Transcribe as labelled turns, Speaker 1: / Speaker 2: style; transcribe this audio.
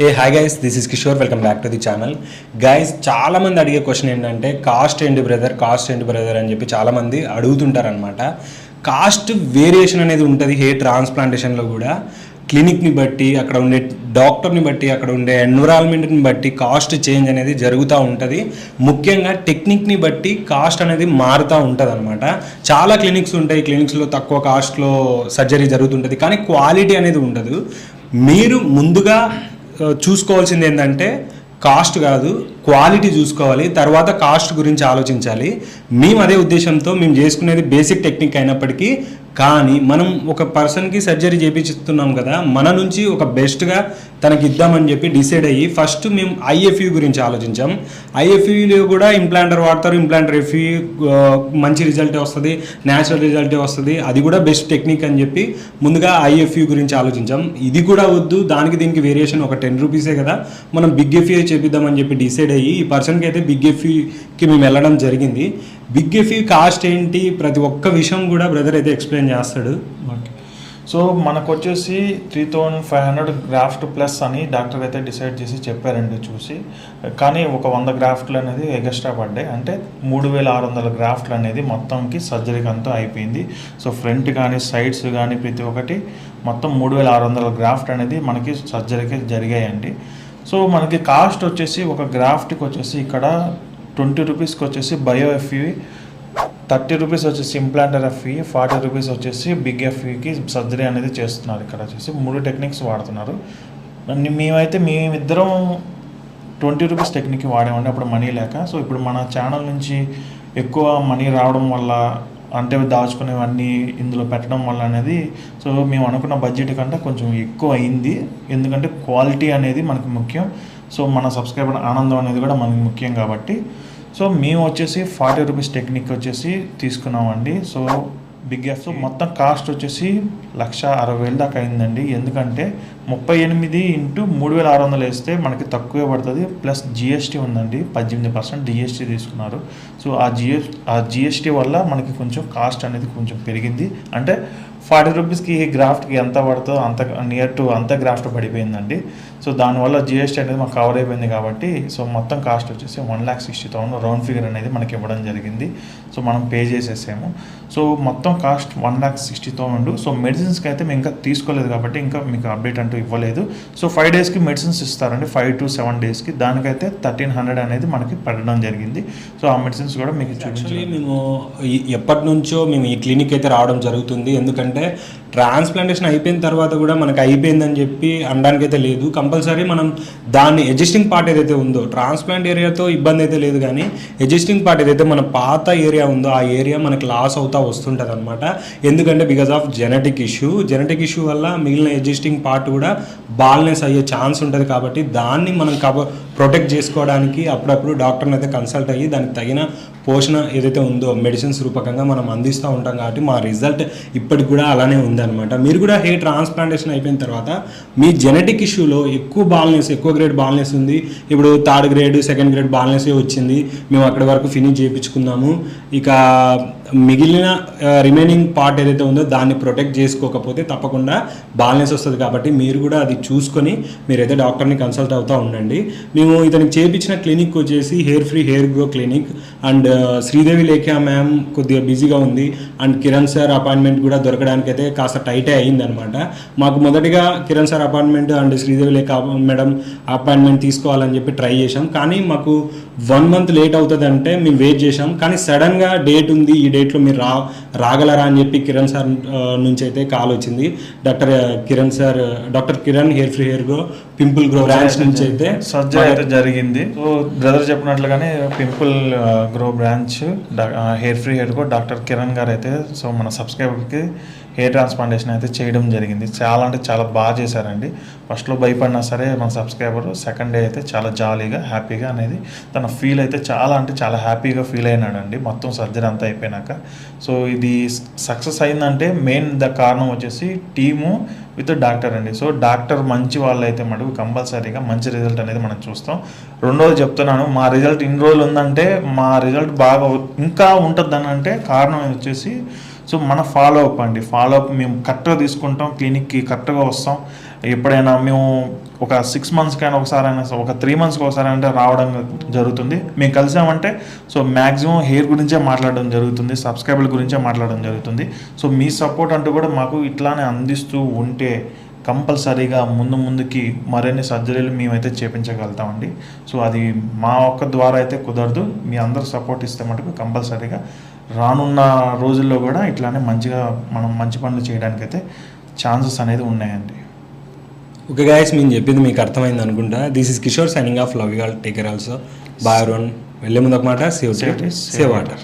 Speaker 1: Hey hi guys this is Kishore welcome back to the channel guys చాలా మంది అడిగే question ఏంటంటే cost ఏంటి బ్రదర్ కాస్ట్ ఏంటి బ్రదర్ అని చెప్పి చాలామంది అడుగుతుంటారనమాట కాస్ట్ వేరియేషన్ అనేది ఉంటుంది. హెయిర్ ట్రాన్స్ప్లాంటేషన్లో కూడా. క్లినిక్ని బట్టి అక్కడ ఉండే డాక్టర్ని బట్టి అక్కడ ఉండే ఎన్విరాన్మెంట్ని బట్టి కాస్ట్ చేంజ్ అనేది జరుగుతూ ఉంటుంది. ముఖ్యంగా టెక్నిక్ని బట్టి కాస్ట్ అనేది మారుతూ ఉంటుంది అనమాట చాలా క్లినిక్స్ ఉంటాయి. క్లినిక్స్లో తక్కువ కాస్ట్లో సర్జరీ జరుగుతుంటుంది. కానీ క్వాలిటీ అనేది ఉండదు. మీరు ముందుగా చూసుకోవాల్సింది ఏంటంటే కాస్ట్ కాదు క్వాలిటీ చూసుకోవాలి తర్వాత కాస్ట్ గురించి ఆలోచించాలి. మేము అదే ఉద్దేశంతో మేము చేసుకునేది బేసిక్ టెక్నిక్ అయినప్పటికీ కానీ మనం ఒక పర్సన్కి సర్జరీ చేయించుతున్నాం కదా మన నుంచి ఒక బెస్ట్గా తనకి ఇద్దామని చెప్పి డిసైడ్ అయ్యి ఫస్ట్ మేము ఐఎఫ్యూ గురించి ఆలోచించాం. ఐఎఫ్యూలో కూడా ఇంప్లాంటర్ వాడతారు ఇంప్లాంటర్ ఎఫ్యూ మంచి రిజల్టే వస్తుంది న్యాచురల్ రిజల్టే వస్తుంది అది కూడా బెస్ట్ టెక్నిక్ అని చెప్పి ముందుగా ఐఎఫ్యూ గురించి ఆలోచించాం. ఇది కూడా వద్దు దానికి దీనికి వేరియేషన్ ఒక టెన్ రూపీసే కదా మనం బిగ్ ఎఫ్యూ చేపిద్దామని చెప్పి డిసైడ్ అయ్యి ఈ పర్సన్కి అయితే బిగ్ ఎఫ్యూకి మేము వెళ్ళడం జరిగింది. బిగ్ ఎఫ్యూ కాస్ట్ ఏంటి? ప్రతి ఒక్క విషయం కూడా బ్రదర్ అయితే ఎక్స్ప్లెయిన్ చేస్తాడు.
Speaker 2: ఓకే. సో మనకు వచ్చేసి three thousand five hundred graft plus అని డాక్టర్ అయితే డిసైడ్ చేసి చెప్పారండి చూసి. కానీ ఒక వంద గ్రాఫ్ట్లు అనేది ఎగస్ట్రా పడ్డాయి. అంటే మూడు వేల ఆరు వందల గ్రాఫ్ట్లు అనేది మొత్తంకి సర్జరీకి అంతా అయిపోయింది. సో ఫ్రంట్ కానీ సైడ్స్ కానీ ప్రతి ఒక్కటి మొత్తం మూడు వేల ఆరు వందల గ్రాఫ్ట్ అనేది మనకి సర్జరీకి జరిగాయండి. సో మనకి కాస్ట్ వచ్చేసి ఒక గ్రాఫ్ట్కి వచ్చేసి ఇక్కడ ట్వంటీ రూపీస్కి వచ్చేసి బయో ఎఫ్ఈ థర్టీ రూపీస్ వచ్చేసి ఇంప్లాంటర్ ఎఫ్ఈ ఫార్టీ రూపీస్ వచ్చేసి బిగ్ ఎఫ్ఈకి సర్జరీ అనేది చేస్తున్నారు ఇక్కడ వచ్చేసి. మూడు టెక్నిక్స్ వాడుతున్నారు. మేమైతే మేమిద్దరం ట్వంటీ రూపీస్ టెక్నిక్ వాడామండి అప్పుడు మనీ లేక. సో ఇప్పుడు మన ఛానల్ నుంచి ఎక్కువ మనీ రావడం వల్ల అంటే దాచుకునేవన్నీ ఇందులో పెట్టడం వల్ల అనేది సో మేము అనుకున్న బడ్జెట్ కంటే కొంచెం ఎక్కువ అయింది. ఎందుకంటే క్వాలిటీ అనేది మనకి ముఖ్యం. సో మన సబ్స్క్రైబర్ ఆనందం అనేది కూడా మనకి ముఖ్యం కాబట్టి. సో మేము వచ్చేసి ఫార్టీ రూపీస్ టెక్నిక్ వచ్చేసి తీసుకున్నామండి. సో బిగ్ ఎఫ్ మొత్తం కాస్ట్ వచ్చేసి లక్ష అరవై వేలు దాకా అయిందండి. ఎందుకంటే ముప్పై ఎనిమిది ఇంటూ మూడు వేల ఆరు వందలు వేస్తే మనకి తక్కువే పడుతుంది. ప్లస్ జిఎస్టీ ఉందండి. పద్దెనిమిది పర్సెంట్ జిఎస్టీ తీసుకున్నారు. సో ఆ జిఎస్ ఆ జిఎస్టీ వల్ల మనకి కొంచెం కాస్ట్ అనేది కొంచెం పెరిగింది. అంటే ఫార్టీ రూపీస్కి ఈ గ్రాఫ్ట్కి ఎంత పడుతుందో అంత నియర్ టు అంత గ్రాఫ్ట్ పడిపోయిందండి. సో దానివల్ల జిఎస్టీ అనేది మాకు కవర్ అయిపోయింది కాబట్టి సో మొత్తం కాస్ట్ వచ్చేసి one lakh sixty thousand round figure అనేది మనకి ఇవ్వడం జరిగింది. సో మనం పే చేసేసాము. సో మొత్తం cost one lakh sixty thousand so మెడిసిన్స్కి అయితే మేము ఇంకా తీసుకోలేదు కాబట్టి ఇంకా మీకు అప్డేట్ అంటూ ఇవ్వలేదు. సో ఫైవ్ డేస్కి మెడిసిన్స్ ఇస్తారండి. ఫైవ్ టు సెవెన్ డేస్కి దానికైతే థర్టీన్ హండ్రెడ్ అనేది మనకి పడడం జరిగింది. సో ఆ మెడిసిన్స్ కూడా మీకు
Speaker 1: యాక్చువల్లీ
Speaker 2: చూపించాలి
Speaker 1: మేము ఎప్పటి నుంచో మేము ఈ క్లినిక్ అయితే రావడం జరుగుతుంది. ఎందుకంటే ట్రాన్స్ప్లాంటేషన్ అయిపోయిన తర్వాత కూడా మనకు అయిపోయిందని చెప్పి అనడానికి అయితే లేదు. కంపల్సరీ మనం దాన్ని ఎగ్జిస్టింగ్ పార్ట్ ఏదైతే ఉందో ట్రాన్స్ప్లాంట్ ఏరియాతో ఇబ్బంది అయితే లేదు కానీ ఎగ్జిస్టింగ్ పార్ట్ ఏదైతే మన పాత ఏరియా ఉందో ఆ ఏరియా మనకి లాస్ అవుతా వస్తుంటుంది అనమాట ఎందుకంటే because of genetic issue genetic issue వల్ల మిగిలిన ఎగ్జిస్టింగ్ పార్ట్ కూడా బాల్నెస్ అయ్యే ఛాన్స్ ఉంటుంది కాబట్టి దాన్ని మనం కవ ప్రొటెక్ట్ చేసుకోవడానికి అప్పుడప్పుడు డాక్టర్ని అయితే కన్సల్ట్ అయ్యి దానికి తగిన పోషణ ఏదైతే ఉందో మెడిసిన్స్ రూపకంగా మనం అందిస్తూ ఉంటాం కాబట్టి మా రిజల్ట్ ఇప్పటికి కూడా అలానే ఉందన్నమాట. మీరు కూడా హెయిర్ ట్రాన్స్ప్లాంటేషన్ అయిపోయిన తర్వాత మీ జెనెటిక్ ఇష్యూలో ఎక్కువ బాల్నెస్ ఎక్కువ గ్రేడ్ బాల్నెస్ ఉంది. ఇప్పుడు third grade second grade baldness వచ్చింది. మేము అక్కడి వరకు ఫినిష్ చేయించుకున్నాము. ఇక మిగిలిన రిమైనింగ్ పార్ట్ ఏదైతే ఉందో దాన్ని ప్రొటెక్ట్ చేసుకోకపోతే తప్పకుండా బాల్నెస్ వస్తుంది కాబట్టి మీరు కూడా అది చూసుకొని మీరైతే డాక్టర్ని కన్సల్ట్ అవుతూ ఉండండి. మేము ఇతనికి చేయించిన క్లినిక్ వచ్చేసి hair free hair grow clinic and Sridevi Lekha ma'am కొద్దిగా బిజీగా ఉంది. అండ్ కిరణ్ సార్ అపాయింట్మెంట్ కూడా దొరకడానికి అయితే కాస్త టైటే అయిందనమాట. మాకు మొదటిగా Kiran sir appointment and Sridevi Lekha madam appointment తీసుకోవాలని చెప్పి ట్రై చేశాం. కానీ మాకు వన్ మంత్ లేట్ అవుతుంది అంటే మేము వెయిట్ చేశాం. కానీ సడన్గా డేట్ ఉంది. ఈ డేట్లో మీరు రా రాగలరా అని చెప్పి కిరణ్ సార్ నుంచి అయితే కాల్ వచ్చింది. Doctor Kiran sir doctor Kiran hair free hair grow pimple grow branch నుంచి అయితే
Speaker 2: సర్జరీ అయితే జరిగింది. సో బ్రదర్ చెప్పినట్లుగానే pimple grow branch hair free hair co doctor Kiran గారు అయితే సో మన సబ్స్క్రైబర్కి హెయిర్ ట్రాన్స్ప్లాంటేషన్ అయితే చేయడం జరిగింది. చాలా అంటే చాలా బాగా చేశారండి. ఫస్ట్లో భయపడినా సరే మన సబ్స్క్రైబర్ సెకండ్ డే అయితే చాలా జాలీగా హ్యాపీగా అనేది తన ఫీల్ అయితే చాలా అంటే చాలా హ్యాపీగా ఫీల్ అయినాడండి. మొత్తం సర్జరీ అంతా అయిపోయినాక. సో ఇది సక్సెస్ అయిందంటే మెయిన్ ద కారణం వచ్చేసి టీము విత్ డాక్టర్ అండి. సో డాక్టర్ మంచి వాళ్ళు అయితే మటుకు కంపల్సరీగా మంచి రిజల్ట్ అనేది మనం చూస్తాం. రెండోది చెప్తున్నాను మా రిజల్ట్ ఇన్ని రోజులు ఉందంటే మా రిజల్ట్ బాగా ఇంకా ఉంటుంది అంటే కారణం వచ్చేసి సో మన ఫాలో అప్ అండి. ఫాలో అప్ మేము కరెక్ట్గా తీసుకుంటాం క్లినిక్కి కరెక్ట్గా వస్తాం. ఎప్పుడైనా మేము ఒక సిక్స్ మంత్స్కైనా ఒకసారి అయినా ఒక త్రీ మంత్స్కి ఒకసారి అంటే రావడం జరుగుతుంది. మేము కలిసామంటే సో మ్యాక్సిమం హెయిర్ గురించే మాట్లాడడం జరుగుతుంది సబ్స్క్రైబర్ల గురించే మాట్లాడడం జరుగుతుంది. సో మీ సపోర్ట్ అంటూ కూడా మాకు ఇట్లానే అందిస్తూ ఉంటే కంపల్సరీగా ముందు ముందుకి మరిన్ని సర్జరీలు మేమైతే చేపించగలుగుతామండి. సో అది మా ఒక్క ద్వారా అయితే కుదరదు. మీ అందరు సపోర్ట్ ఇస్తే మటుకు కంపల్సరీగా రానున్న రోజుల్లో కూడా ఇట్లానే మంచిగా మనం మంచి పనులు చేయడానికైతే ఛాన్సెస్ అనేది ఉన్నాయండి.
Speaker 1: ఓకే గాయస్ మేము చెప్పింది మీకు అర్థమైంది అనుకుంటా. This is Kishore signing off love you all take care also bye రోన్ వెళ్ళే ముందు ఒక మాట. Save save water